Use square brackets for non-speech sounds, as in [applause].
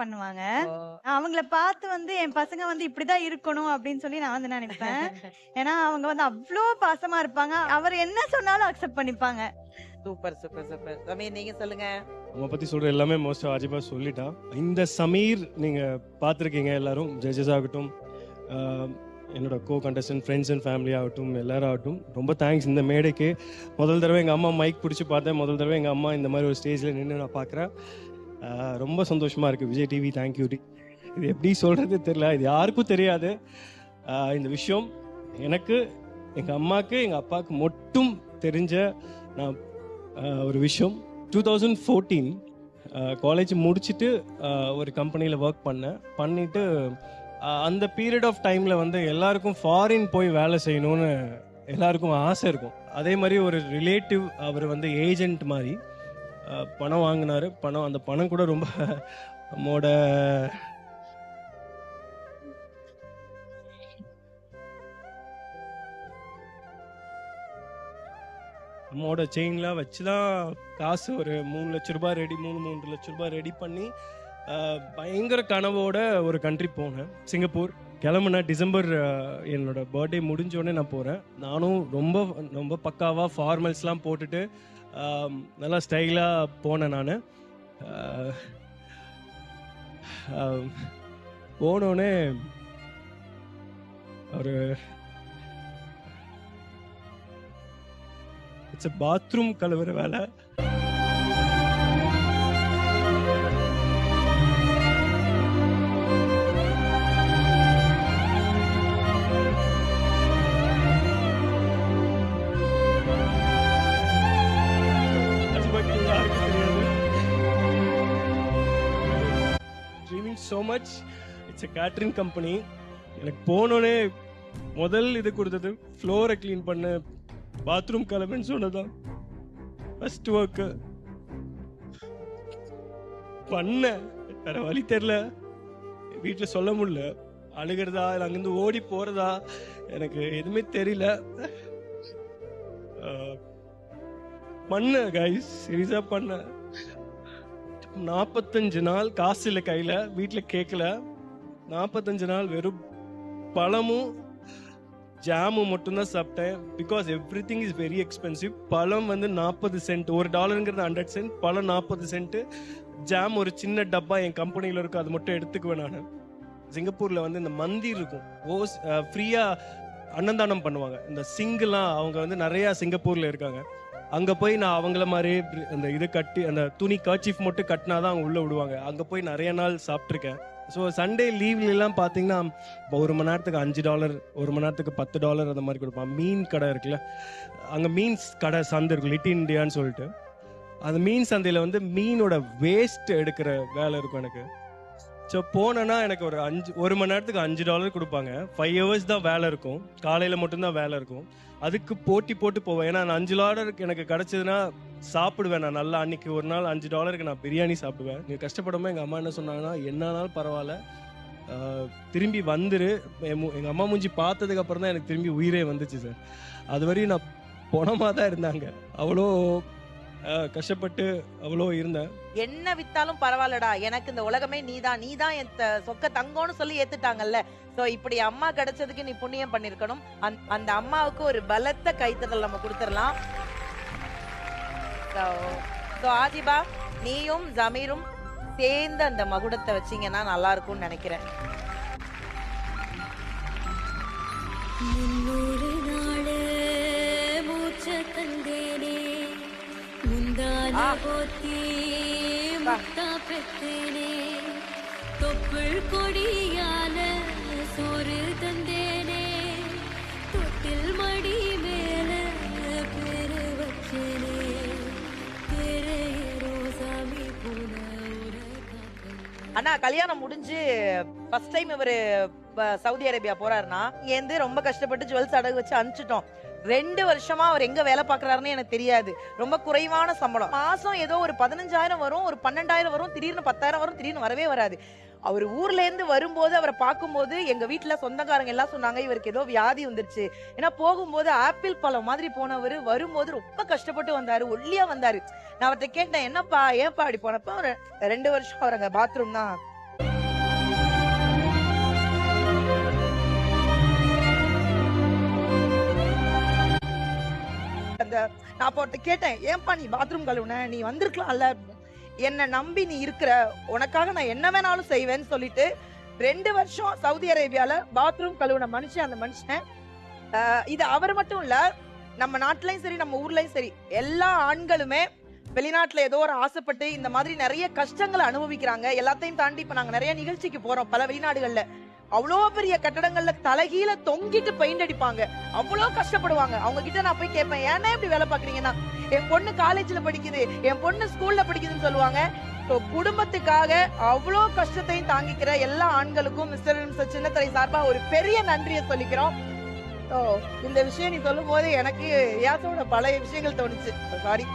பண்ணுவாங்க. அவங்கள பார்த்து வந்து என் பசங்க வந்து இப்படிதான் இருக்கணும் அப்படின்னு சொல்லி நான் வந்து நினைப்பேன். [laughs] ஏன்னா அவங்க வந்து அவ்வளோ பாசமா இருப்பாங்க. அவர் என்ன சொன்னாலும் அக்செப்ட் பண்ணிப்பாங்க. Super super super. சமீர் நீங்க சொல்லுங்க. அவனை பற்றி சொல்கிற எல்லாமே மோஸ்ட் அஜிபா சொல்லிட்டான். இந்த சமீர் நீங்கள் பார்த்துருக்கீங்க எல்லாரும் ஜட்ஜஸ் ஆகட்டும் என்னோட co contestant friends and family ஆகட்டும் எல்லாரும் ஆகட்டும் ரொம்ப தேங்க்ஸ் இந்த மேடைக்கு. முதல் தடவை எங்கள் அம்மா மைக் பிடிச்சி பார்த்தேன். முதல் தடவை எங்கள் அம்மா இந்த மாதிரி ஒரு ஸ்டேஜில் நின்று நான் பார்க்குறேன். ரொம்ப சந்தோஷமாக இருக்குது விஜய் டிவி தேங்க்யூ இது எப்படி சொல்கிறது தெரியல. இது யாருக்கும் தெரியாது. இந்த விஷயம் எனக்கு எங்கள் அம்மாவுக்கு எங்கள் அப்பாவுக்கு மட்டும் தெரிஞ்ச நான் ஒரு விஷயம். டூ தௌசண்ட் ஃபோர்டீன் காலேஜ் முடிச்சுட்டு ஒரு கம்பெனியில் ஒர்க் பண்ணேன். பண்ணிவிட்டு அந்த பீரியட் ஆஃப் டைமில் வந்து எல்லாருக்கும் ஃபாரின் போய் வேலை செய்யணும்னு எல்லாருக்கும் ஆசை இருக்கும். அதே மாதிரி ஒரு ரிலேட்டிவ் அவர் வந்து ஏஜென்ட் மாதிரி. பணம் வாங்கினார். பணம் அந்த பணம் கூட ரொம்ப நம்மோட நம்மோட செயின்லாம் வச்சு தான் காசு ஒரு மூணு லட்ச ரூபாய் ரெடி மூணு மூன்று லட்ச ரூபாய் ரெடி பண்ணி பயங்கர கனவோட ஒரு கண்ட்ரி போனேன். சிங்கப்பூர். கிளம்புன டிசம்பர் என்னோட பர்த்டே முடிஞ்சோடனே நான் போகிறேன் நானும் ரொம்ப ரொம்ப பக்காவாக ஃபார்மல்ஸ்லாம் போட்டுட்டு நல்லா ஸ்டைலாக போனேன் நான். போனோடனே ஒரு இட்ஸ் பாத்ரூம் கழுவுற வேலை. So much it's a catering company எனக்கு போனோடனே முதல் இது கொடுத்தது ஃப்ளோரை க்ளீன் பண்ண பாத்ரூம் கிளம்புன்னு சொன்னதான் ஃபஸ்ட் ஒர்க்கு பண்ண. வேற வழி தெரில வீட்டில் சொல்ல முடியல. அழுகிறதா இல்லை அங்கேருந்து ஓடி போகிறதா எனக்கு எதுவுமே தெரியல. பண்ண கைஸ் சீரியஸாக பண்ணேன் நாற்பத்தஞ்சு நாள் காசு இல்லை கையில் வீட்டில் கேட்கல நாற்பத்தஞ்சு நாள் வெறும் பழமும் ஜாமும் மட்டும்தான் சாப்பிட்டேன். Because everything is very expensive பழம் வந்து நாற்பது சென்ட் ஒரு டாலருங்கிறது ஹண்ட்ரட் சென்ட் பழம் நாற்பது சென்ட்டு ஜாம் ஒரு சின்ன டப்பா என் கம்பெனியில் இருக்கும் அது மட்டும் எடுத்துக்குவேன் நான். சிங்கப்பூரில் வந்து இந்த மந்திர் இருக்கும். ஓஸ் ஃப்ரீயாக அன்னதானம் பண்ணுவாங்க. இந்த சிங்குலாம் அவங்க வந்து நிறையா சிங்கப்பூரில் இருக்காங்க. அங்கே போய் நான் அவங்கள மாதிரி அந்த இது கட்டி அந்த துணி கர்ச்சீஃப் மட்டும் கட்டினா தான் அவங்க உள்ளே விடுவாங்க. அங்கே போய் நிறைய நாள் சாப்பிட்ருக்கேன் ஸோ சண்டே லீவ்லலாம் பார்த்தீங்கன்னா இப்போ ஒரு மணி நேரத்துக்கு அஞ்சு டாலர் ஒரு மணி நேரத்துக்கு பத்து டாலர் அந்த மாதிரி கொடுப்பான் மீன் கடை இருக்குல்ல அங்கே மீன்ஸ் கடை சந்தை இருக்கும் லிட்டி இண்டியான்னு சொல்லிட்டு. அந்த மீன் சந்தையில் வந்து மீனோட வேஸ்ட் எடுக்கிற வேலை இருக்கும் எனக்கு. ஸோ போனேன்னா எனக்கு ஒரு அஞ்சு ஒரு மணி நேரத்துக்கு அஞ்சு டாலர் கொடுப்பாங்க. ஃபைவ் ஹவர்ஸ் தான் வேலை இருக்கும். காலையில் மட்டும்தான் வேலை இருக்கும். அதுக்கு போட்டி போட்டு போவேன். ஏன்னா அந்த அஞ்சு டாலருக்கு எனக்கு கிடச்சதுன்னா சாப்பிடுவேன் நான் நல்லா. அன்னைக்கு ஒரு நாள் அஞ்சு டாலருக்கு நான் பிரியாணி சாப்பிடுவேன். நீ கஷ்டப்படாமல் எங்கள் அம்மா என்ன சொன்னாங்கன்னா என்னானாலும் பரவாயில்ல. திரும்பி வந்துரு. எங்கள் அம்மா மூஞ்சி பார்த்ததுக்கப்புறம் தான் எனக்கு திரும்பி உயிரே வந்துச்சு சார். அது வரையும் நான் பொணமாக தான் இருந்தாங்க. அவ்வளோ கஷ்டப்பட்டு அவ்வளோ இருந்தேன். என்ன வித்தாலும் பரவாயில்லடா. எனக்கு இந்த உலகமே நீதான். நீதான் என் த- சொக்க தங்கம்னு சொல்லி ஏத்துட்டாங்கல்ல. சோ இப்படி அம்மா கிடைச்சதுக்கு நீ புண்ணியம் பண்ணிருக்கணும் அந்த- அந்த அம்மாவுக்கு ஒரு பலத்த கைத்தறல் நம்ம கொடுத்துடலாம். சோ ஆதிபா நீயும் ஜமீரும் சேர்ந்து அந்த மகுடத்தை வச்சீங்கன்னா நல்லா இருக்கும்னு நினைக்கிறேன். முந்தான ஆ. போத்தி வா. முத்தா தொப்புள் கொடியால சோறு தந்தேனே தொட்டில் மடி மேல வச்சேனே ரோசாமி அண்ணா கல்யாணம் முடிஞ்சு ஃபர்ஸ்ட் டைம் இவர் ப- சவுதி அரேபியா போறாருன்னா இங்கேருந்து ரொம்ப கஷ்டப்பட்டு ஜுவல்ஸ் அடகு வச்சு அனுப்பிச்சிட்டோம் ரெண்டு வருஷமா அவர் எங்க வேலை பாக்குறாருன்னு எனக்கு தெரியாது. ரொம்ப குறைவான சம்பளம். மாசம் ஏதோ ஒரு பதினஞ்சாயிரம் வரும் ஒரு பன்னெண்டாயிரம் வரும் திடீர்னு பத்தாயிரம் வரும் திடீர்னு வரவே வராது. அவர் ஊர்ல இருந்து வரும்போது அவரை பார்க்கும்போது எங்க வீட்டுல சொந்தக்காரங்க எல்லாம் சொன்னாங்க இவருக்கு ஏதோ வியாதி வந்துருச்சு. ஏன்னா போகும்போது ஆப்பிள் பழம் மாதிரி போனவர் வரும்போது ரொம்ப கஷ்டப்பட்டு வந்தாரு ஒல்லியா வந்தாரு. நான் அவர்கிட்ட கேட்டேன் என்னப்பா ஏன்பா அப்படி போனப்ப? ரெண்டு வருஷம் அவர் அங்க பாத்ரூம் தான். நான் அப்போ அவர்ட்ட கேட்டேன் ஏன்பா நீ பாத்ரூம் கழுவுன? நீ வந்திருக்கலாம்ல. என்னை நம்பி நீ இருக்கிற உனக்காக நான் என்ன வேணாலும் செய்வேன்னு சொல்லிட்டு ரெண்டு வருஷம் சவுதி அரேபியால பாத்ரூம் கழுவுன மனுஷன் அந்த மனுஷன் இது அவர் மட்டும் இல்ல நம்ம நாட்டிலையும் சரி நம்ம ஊர்லயும் சரி எல்லா ஆண்களுமே வெளிநாட்டுல ஏதோ ஒரு ஆசைப்பட்டு இந்த மாதிரி நிறைய கஷ்டங்களை அனுபவிக்கிறாங்க. எல்லாத்தையும் தாண்டி இப்ப நாங்க நிறைய நிகழ்ச்சிக்கு போறோம் பல வெளிநாடுகள்ல. அவ்வளோ பெரிய கட்டடங்கள்ல தலைகீழ தொங்கிட்டு பெயிண்ட் அடிப்பாங்க. அவ்வளோ கஷ்டப்படுவாங்க. அவங்க கிட்ட நான் போய் கேட்பேன் ஏன்னா இப்படி வேலை பாக்குறீங்கன்னா என் பொண்ணு காலேஜ்ல படிக்குது என் பொண்ணு ஸ்கூல்ல படிக்குதுன்னு சொல்லுவாங்க. ஸோ குடும்பத்துக்காக அவ்வளோ கஷ்டத்தையும் தாங்கிக்கிற எல்லா ஆண்களுக்கும் மிஸ்டர் மிஸ்டர் சின்னத்தரை சார்பா ஒரு பெரிய நன்றியை சொல்லிக்கிறோம். இந்த விஷயம் நீ சொல்லும் போது எனக்கு யாசோட பழைய விஷயங்கள் தோணுச்சு. சாரி